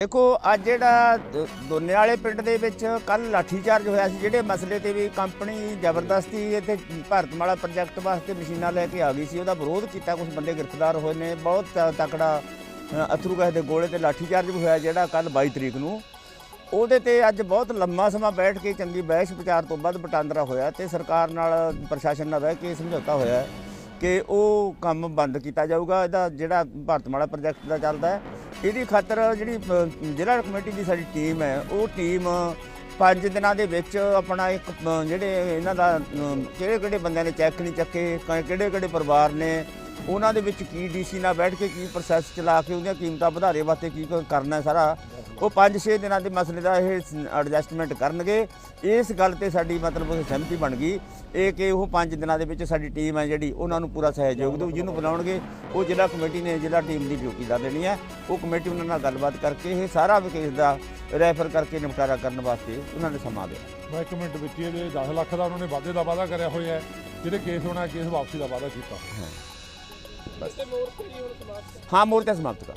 ਦੇਖੋ ਅੱਜ ਜਿਹੜਾ ਦੋਨੇ ਵਾਲੇ ਪਿੰਡ ਦੇ ਵਿੱਚ ਕੱਲ ਲਾਠੀਚਾਰਜ ਹੋਇਆ ਸੀ ਜਿਹੜੇ ਮਸਲੇ ਤੇ ਵੀ ਕੰਪਨੀ ਜ਼ਬਰਦਸਤੀ ਇੱਥੇ ਭਾਰਤਮਾਲਾ ਪ੍ਰੋਜੈਕਟ ਵਾਸਤੇ ਮਸ਼ੀਨਾਂ ਲੈ ਕੇ ਆ ਗਈ ਸੀ ਉਹਦਾ ਵਿਰੋਧ ਕੀਤਾ ਕੁਝ ਬੰਦੇ ਗ੍ਰਿਫਤਾਰ ਹੋਏ ਨੇ ਬਹੁਤ ਤਕੜਾ ਅ, ਅਥਰੂ ਗੈਸ ਦੇ ਗੋਲੇ ਤੇ ਲਾਠੀਚਾਰਜ ਵੀ ਹੋਇਆ ਜਿਹੜਾ ਕੱਲ 22 ਤਰੀਕ ਨੂੰ। ਉਹਦੇ ਤੇ ਅੱਜ ਬਹੁਤ ਲੰਮਾ ਸਮਾਂ ਬੈਠ ਕੇ ਚੰਗੀ ਬਹਿਸ ਵਿਚਾਰ ਤੋਂ ਬਾਅਦ ਵਟਾਂਦਰਾ ਹੋਇਆ ਤੇ ਸਰਕਾਰ ਨਾਲ ਪ੍ਰਸ਼ਾਸਨ ਨਾਲ ਬਹਿ ਕੇ ਸਮਝੌਤਾ ਹੋਇਆ। ਕਿ ਉਹ ਕੰਮ ਬੰਦ ਕੀਤਾ ਜਾਊਗਾ। ਇਹਦਾ ਜਿਹੜਾ ਭਾਰਤਮਾਲਾ ਪ੍ਰੋਜੈਕਟ ਦਾ ਚੱਲਦਾ ਹੈ, ਇਹਦੀ ਖਾਤਰ ਜਿਹੜੀ ਜ਼ਿਲ੍ਹਾ ਕਮੇਟੀ ਦੀ ਸਾਡੀ ਟੀਮ ਹੈ, ਉਹ ਟੀਮ ਪੰਜ ਦਿਨਾਂ ਦੇ ਵਿੱਚ ਆਪਣਾ ਇੱਕ ਜਿਹੜੇ ਇਹਨਾਂ ਦਾ ਕਿਹੜੇ ਕਿਹੜੇ ਬੰਦਿਆਂ ਨੇ ਚੈੱਕ ਨਹੀਂ ਚੱਕੇ ਕਿਹੜੇ ਕਿਹੜੇ ਪਰਿਵਾਰ ਨੇ, ਉਹਨਾਂ ਦੇ ਵਿੱਚ ਕੀ ਡੀਸੀ ਨਾਲ ਬੈਠ ਕੇ ਕੀ ਪ੍ਰੋਸੈਸ ਚਲਾ ਕੇ ਉਹਦੀਆਂ ਕੀਮਤਾਂ ਵਧਾਰੇ ਵਾਸਤੇ ਕੀ ਕਰਨਾ ਸਾਰਾ। ਉਹ 5-6 ਦਿਨਾਂ ਦੇ ਮਸਲੇ ਦਾ ਇਹ ਐਡਜਸਟਮੈਂਟ ਕਰਨਗੇ। ਇਸ ਗੱਲ ਤੇ ਸਾਡੀ ਮਤਲਬ ਸਹਿਮਤੀ ਬਣ ਗਈ। ਇਹ ਕਿ ਉਹ 5 ਦਿਨਾਂ ਦੇ ਵਿੱਚ ਸਾਡੀ ਟੀਮ ਹੈ ਜਿਹੜੀ ਉਹਨਾਂ ਨੂੰ ਪੂਰਾ ਸਹਿਯੋਗ ਦੇਊ ਜਿਹਨੂੰ ਬੁਲਾਉਣਗੇ ਉਹ ਜ਼ਿਲ੍ਹਾ ਕਮੇਟੀ ਨੇ ਜ਼ਿਲ੍ਹਾ ਟੀਮ ਦੀ ਡਿਊਟੀ ਦਾ ਦੇਣੀ ਹੈ। ਉਹ ਕਮੇਟੀ ਉਹਨਾਂ ਨਾਲ ਗੱਲਬਾਤ ਕਰਕੇ ਇਹ ਸਾਰਾ ਕੇਸ ਦਾ ਰੈਫਰ ਕਰਕੇ ਨਿਪਟਾਰਾ ਕਰਨ ਵਾਸਤੇ ਉਹਨਾਂ ਨੇ ਸਮਾਂ ਦਿਆ ਮੈਂ ਇੱਕ ਮਿੰਟ ਵਿੱਚ ਹੀ ਇਹਦੇ 10 ਲੱਖ ਦਾ ਉਹਨਾਂ ਨੇ ਵਾਅਦੇ ਦਾ ਵਾਅਦਾ ਕਰਿਆ ਹੋਇਆ ਹੈ। ਜਿਹੜੇ ਕੇਸ ਹੋਣਾ ਕੇਸ ਵਾਪਸੀ ਦਾ ਵਾਅਦਾ ਕੀਤਾ। ਹਾਂ ਮੋਰਚਾ ਸਮਾਪਤ ਕਰ।